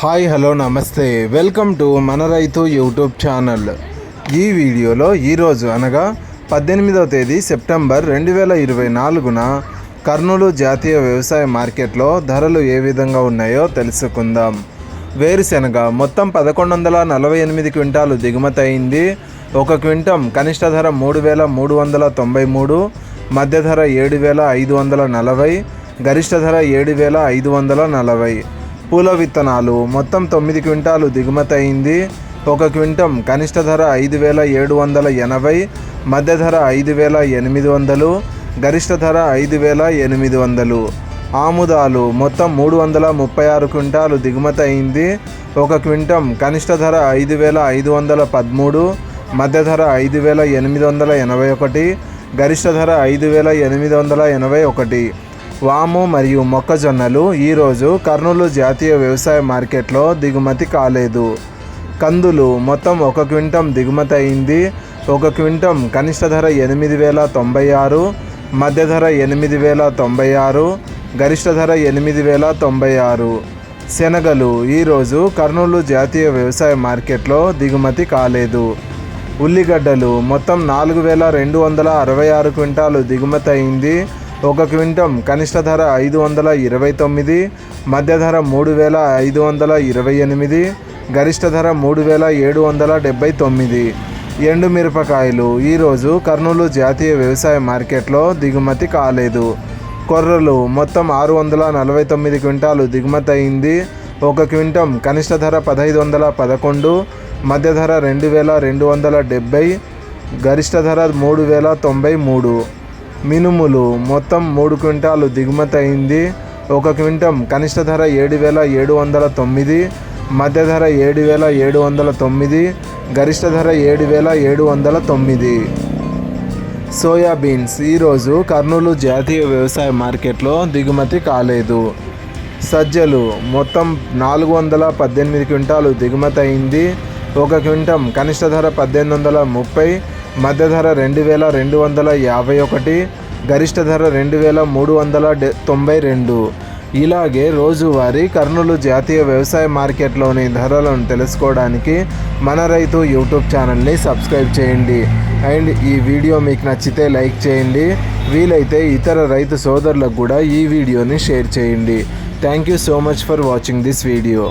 Hi hello నమస్తే. Welcome to మన రైతు యూట్యూబ్ ఛానల్. ఈ వీడియోలో ఈరోజు అనగా పద్దెనిమిదవ తేదీ సెప్టెంబర్ రెండు వేల ఇరవై నాలుగున కర్నూలు జాతీయ వ్యవసాయ మార్కెట్లో ధరలు ఏ విధంగా ఉన్నాయో తెలుసుకుందాం. వేరుశెనగ మొత్తం పదకొండు వందల నలభై ఎనిమిది క్వింటాలు దిగుమతి అయింది. ఒక క్వింటం కనిష్ట ధర మూడు వేల మూడు వందల తొంభై మూడు మధ్య ధర ఏడు వేల ఐదు వందల నలభై గరిష్ట ధర ఏడు వేల ఐదు వందల నలభై. పూల విత్తనాలు. మొత్తం తొమ్మిది క్వింటాలు దిగుమతి అయింది. ఒక క్వింటం కనిష్ట ధర ఐదు వేల ఏడు వందల ఎనభై మధ్య ధర ఐదు వేల ఎనిమిది వందలు గరిష్ట ధర ఐదు వేల ఎనిమిది వందలు. ఆముదాలు మొత్తం మూడు వందల ముప్పై ఆరు క్వింటాలు దిగుమతి అయింది. ఒక క్వింటం కనిష్ట ధర ఐదు వేల ఐదు వందల పదమూడు మధ్య ధర ఐదు వేల ఎనిమిది వందల ఎనభై ఒకటి గరిష్ట ధర ఐదు వేల ఎనిమిది వందల ఎనభై ఒకటి. వాము మరియు మొక్కజొన్నలు ఈరోజు కర్నూలు జాతీయ వ్యవసాయ మార్కెట్లో దిగుమతి కాలేదు. కందులు మొత్తం ఒక క్వింటం దిగుమతి అయింది. ఒక క్వింటం కనిష్ట ధర ఎనిమిది వేల తొంభై ఆరు మధ్య ధర ఎనిమిది వేల తొంభై ఆరు గరిష్ట ధర ఎనిమిది వేల తొంభై ఆరు. శనగలు ఈరోజు కర్నూలు జాతీయ వ్యవసాయ మార్కెట్లో దిగుమతి కాలేదు. ఉల్లిగడ్డలు మొత్తం నాలుగు వేల రెండు వందల అరవై ఆరు క్వింటాలు దిగుమతి అయింది. ఒక క్వింటం కనిష్ట ధర ఐదు వందల ఇరవై తొమ్మిది మధ్య ధర మూడు వేల ఐదు వందల ఇరవై ఎనిమిది గరిష్ట ధర మూడు వేల ఏడు వందల డెబ్బై తొమ్మిది. ఎండు మిరపకాయలు. ఈరోజు కర్నూలు జాతీయ వ్యవసాయ మార్కెట్లో దిగుమతి కాలేదు. కొర్రలు మొత్తం ఆరు వందల నలభై తొమ్మిది క్వింటాలు దిగుమతి అయింది. ఒక క్వింటం కనిష్ట ధర పదహైదు వందల పదకొండు మధ్య ధర రెండు వేల రెండు వందల డెబ్బై గరిష్ట ధర మూడు వేల తొంభై మూడు. మినుములు మొత్తం మూడు క్వింటాలు దిగుమతి అయింది ఒక క్వింటం కనిష్ట ధర ఏడు వేల ఏడు వందల తొమ్మిది మధ్య ధర ఏడు వేల ఏడు వందల తొమ్మిది గరిష్ట ధర ఏడు వేల ఏడు వందల తొమ్మిది సోయాబీన్స్ ఈరోజు కర్నూలు జాతీయ వ్యవసాయ మార్కెట్లో దిగుమతి కాలేదు. సజ్జలు మొత్తం నాలుగు వందల పద్దెనిమిది క్వింటాలు దిగుమతి అయింది ఒక క్వింటం కనిష్ట ధర పద్దెనిమిది వందల ముప్పై మధ్య ధర రెండు వేల రెండు వందల యాభై ఒకటి గరిష్ట ధర రెండు వేల మూడు వందల డె తొంభై రెండు. ఇలాగే రోజువారీ కర్నూలు జాతీయ వ్యవసాయ మార్కెట్లోని ధరలను తెలుసుకోవడానికి మన రైతు యూట్యూబ్ ఛానల్ని సబ్స్క్రైబ్ చేయండి. అండ్ ఈ వీడియో మీకు నచ్చితే లైక్ చేయండి. వీలైతే ఇతర రైతు సోదరులకు కూడా ఈ వీడియోని షేర్ చేయండి. Thank you so much for watching this video.